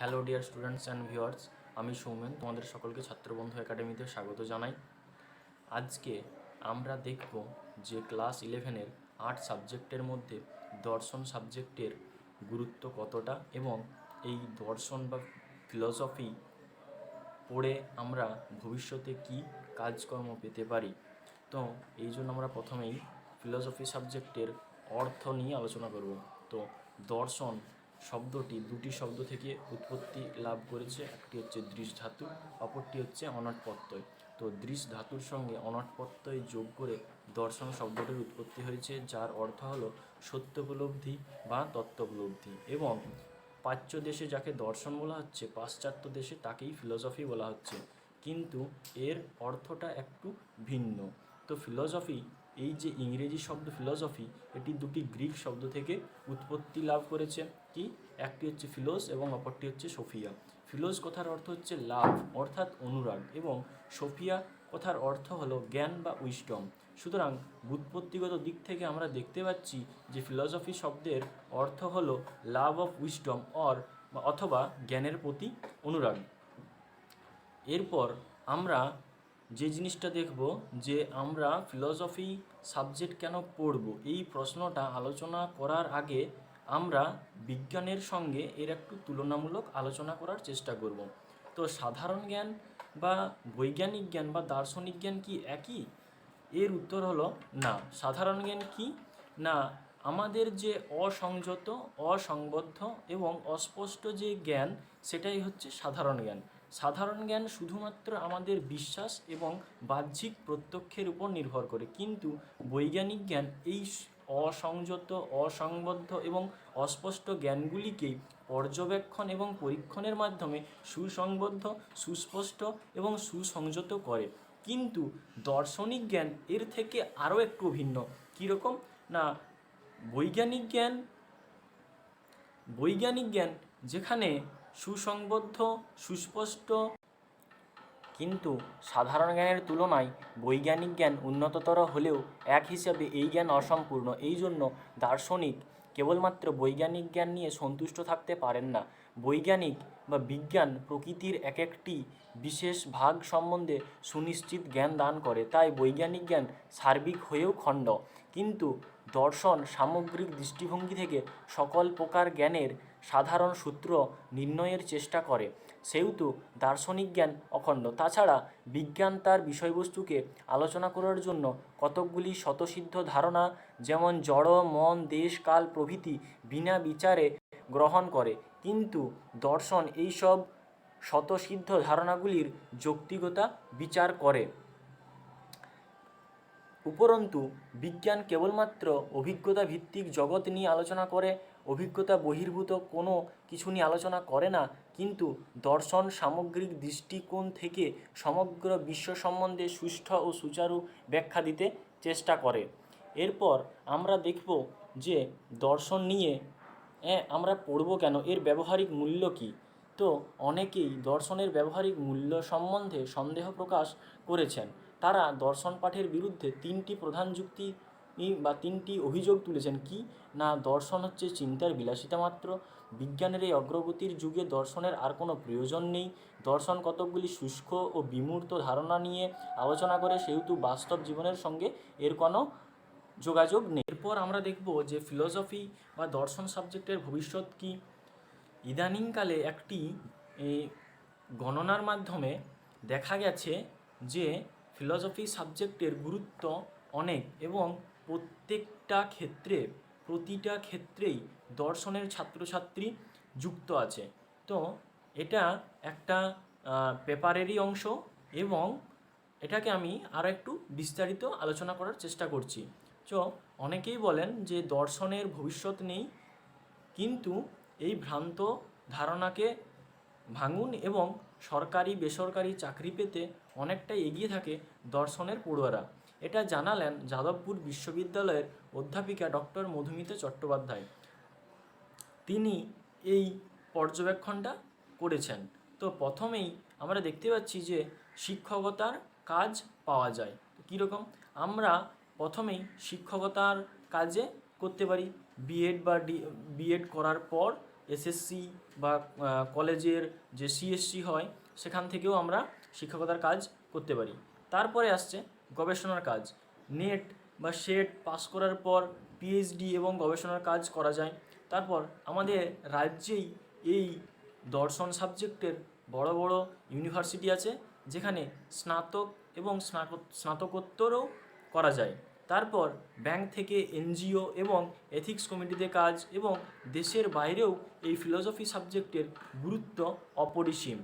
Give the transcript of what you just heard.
Hello dear students and viewers আমি সৌমেন, তোমাদের সকলকে ছাত্রবন্ধু একাডেমিতে স্বাগত জানাই। আজকে আমরা দেখব যে ক্লাস ইলেভেনের আর্ট সাবজেক্টের মধ্যে দর্শন সাবজেক্টের গুরুত্ব কতটা এবং এই দর্শন বা ফিলসফি পড়ে আমরা ভবিষ্যতে কি কাজকর্ম পেতে পারি। তো এই জন্য আমরা প্রথমেই ফিলসফি সাবজেক্টের অর্থ নিয়ে আলোচনা করব। তো দর্শন শব্দটি দুটি শব্দ থেকে উৎপত্তি লাভ করেছে। একটি হচ্ছে দৃশ ধাতু, অপরটি হচ্ছে অনট প্রত্যয় তো দৃশ ধাতুর সঙ্গে অনট প্রত্যয় যোগ করে দর্শন শব্দটির উৎপত্তি হয়েছে, যার অর্থ হলো সত্য উপলব্ধি বা তত্ত্ব উপলব্ধি এবং প্রাচ্য দেশে যাকে দর্শন বলা হচ্ছে, পাশ্চাত্য দেশে তাকেই ফিলসফি বলা হচ্ছে। কিন্তু এর অর্থটা একটু ভিন্ন। তো ফিলসফি এই যে ইংরেজি শব্দ ফিলসফি এটি দুটি গ্রিক শব্দ থেকে উৎপত্তি লাভ করেছে। কি? একটি হচ্ছে ফিলোস এবং অপরটি হচ্ছে সোফিয়া ফিলোস কথার অর্থ হচ্ছে লাভ, অর্থাৎ অনুরাগ এবং সোফিয়া কথার অর্থ হলো জ্ঞান বা উইস্টম সুতরাং বুৎপত্তিগত দিক থেকে আমরা দেখতে পাচ্ছি যে ফিলসফি শব্দের অর্থ হলো লাভ অফ উইস্টম অর অথবা জ্ঞানের প্রতি অনুরাগ। এরপর আমরা যে জিনিসটা দেখব যে আমরা ফিলসফি সাবজেক্ট কেন পড়ব, এই প্রশ্নটা আলোচনা করার আগে আমরা বিজ্ঞানের সঙ্গে এর একটু তুলনামূলক আলোচনা করার চেষ্টা করব। তো সাধারণ জ্ঞান বা বৈজ্ঞানিক জ্ঞান বা দার্শনিক জ্ঞান কি একই? এর উত্তর হলো না। সাধারণ জ্ঞান কি? না, আমাদের যে অসংযত, অসংবদ্ধ এবং অস্পষ্ট যে জ্ঞান, সেটাই হচ্ছে সাধারণ জ্ঞান। সাধারণ জ্ঞান শুধুমাত্র আমাদের বিশ্বাস এবং বাহ্যিক প্রত্যক্ষের উপর নির্ভর করে। কিন্তু বৈজ্ঞানিক জ্ঞান এই অসংযত, অসংবদ্ধ এবং অস্পষ্ট জ্ঞানগুলিকেই পর্যবেক্ষণ এবং পরীক্ষণের মাধ্যমে সুসংবদ্ধ, সুস্পষ্ট এবং সুসংযত করে। কিন্তু দর্শনিক জ্ঞান এর থেকে আরও একটু ভিন্ন। কীরকম? না, বৈজ্ঞানিক জ্ঞান বৈজ্ঞানিক জ্ঞান যেখানে সুসংবদ্ধ, সুস্পষ্ট। কিন্তু সাধারণ জ্ঞানের তুলনায় বৈজ্ঞানিক জ্ঞান উন্নততর হলেও এক হিসাবে এই জ্ঞান অসম্পূর্ণ। এই জন্য দার্শনিক কেবলমাত্র বৈজ্ঞানিক জ্ঞান নিয়ে সন্তুষ্ট থাকতে পারেন না। বৈজ্ঞানিক বা বিজ্ঞান প্রকৃতির এক একটি বিশেষ ভাগ সম্বন্ধে সুনিশ্চিত জ্ঞান দান করে। তাই বৈজ্ঞানিক জ্ঞান সার্বিক হয়েও খণ্ড। কিন্তু দর্শন, সামগ্রিক দৃষ্টিভঙ্গি থেকে সকল প্রকার জ্ঞানের সাধারণ সূত্র নির্ণয়ের চেষ্টা করে। সেহেতু দার্শনিক জ্ঞান অখণ্ড। তাছাড়া বিজ্ঞান তার বিষয়বস্তুকে আলোচনা করার জন্য কতকগুলি স্বতঃসিদ্ধ ধারণা, যেমন জড়, মন, দেশ, কাল, প্রভৃতি বিনা বিচারে গ্রহণ করে। কিন্তু দর্শন এইসব স্বতঃসিদ্ধ ধারণাগুলির যৌক্তিকতা বিচার করে। উপরন্তু, বিজ্ঞান কেবলমাত্র অভিজ্ঞতা ভিত্তিক জগৎ নিয়ে আলোচনা করে, অভিজ্ঞতা বহির্ভূত কোনো কিছু নিয়ে আলোচনা করে না, কিন্তু দর্শন সামগ্রিক দৃষ্টিকোণ থেকে সমগ্র বিশ্ব সম্বন্ধে সুষ্ঠ ও সুচারু ব্যাখ্যা দিতে চেষ্টা করে। এরপর আমরা দেখব যে দর্শন নিয়ে হ্যাঁ আমরা পড়ব কেন? এর ব্যবহারিক মূল্য কী? তো অনেকেই দর্শনের ব্যবহারিক মূল্য সম্বন্ধে সন্দেহ প্রকাশ করেছেন। তারা দর্শন পাঠের বিরুদ্ধে তিনটি প্রধান যুক্তি বা তিনটি অভিযোগ তুলেছেন। কি? না, দর্শন হচ্ছে চিন্তার বিলাসিতা মাত্র। বিজ্ঞানের এই অগ্রগতির যুগে দর্শনের আর কোনো প্রয়োজন নেই। দর্শন কতকগুলি শুষ্ক ও বিমূর্ত ধারণা নিয়ে আলোচনা করে, সেহেতু বাস্তব জীবনের সঙ্গে এর কোনো যোগাযোগ নেই। এরপর আমরা দেখব যে ফিলসফি বা দর্শন সাবজেক্টের ভবিষ্যৎ কী। ইদানিংকালে একটি গণনার মাধ্যমে দেখা গেছে যে ফিলসফি সাবজেক্টের গুরুত্ব অনেক এবং প্রত্যেকটা ক্ষেত্রে, প্রতিটা ক্ষেত্রেই দর্শনের ছাত্রছাত্রী যুক্ত আছে। তো এটা একটা পেপারেরই অংশ এবং এটাকে আমি আরও একটু বিস্তারিত আলোচনা করার চেষ্টা করছি। তো অনেকেই বলেন যে দর্শনের ভবিষ্যৎ নেই, কিন্তু এই ভ্রান্ত ধারণাকে ভাঙুন এবং সরকারি বেসরকারি চাকরি পেতে অনেকটা এগিয়ে থাকে দর্শনের পড়ুয়ারা। এটা জানালেন যাদবপুর বিশ্ববিদ্যালয়ের অধ্যাপিকা ডক্টর মধুমিতা চট্টোপাধ্যায়। তিনি এই পর্যবেক্ষণটা করেছেন। তো প্রথমেই আমরা দেখতে পাচ্ছি যে শিক্ষকতার কাজ পাওয়া যায়। কীরকম? আমরা প্রথমেই শিক্ষকতার কাজে করতে পারি। বিএড বা ডি বিএড করার পর এসএসসি বা কলেজের যে সিএসসি হয়, সেখান থেকেও আমরা শিক্ষকতার কাজ করতে পারি। তারপরে আসছে গবেষণার কাজ। নেট বা সেট পাস করার পর পিএইচডি এবং গবেষণার কাজ করা যায়। তারপর আমাদের রাজ্যেই এই দর্শন সাবজেক্টের বড় বড় ইউনিভার্সিটি আছে, যেখানে স্নাতক এবং স্নাতক স্নাতকোত্তরও করা যায়। তারপর ব্যাংক থেকে এনজিও এবং এথিক্স কমিটিতে কাজ এবং দেশের বাইরেও এই ফিলোসফি সাবজেক্টের গুরুত্ব অপরিসীম।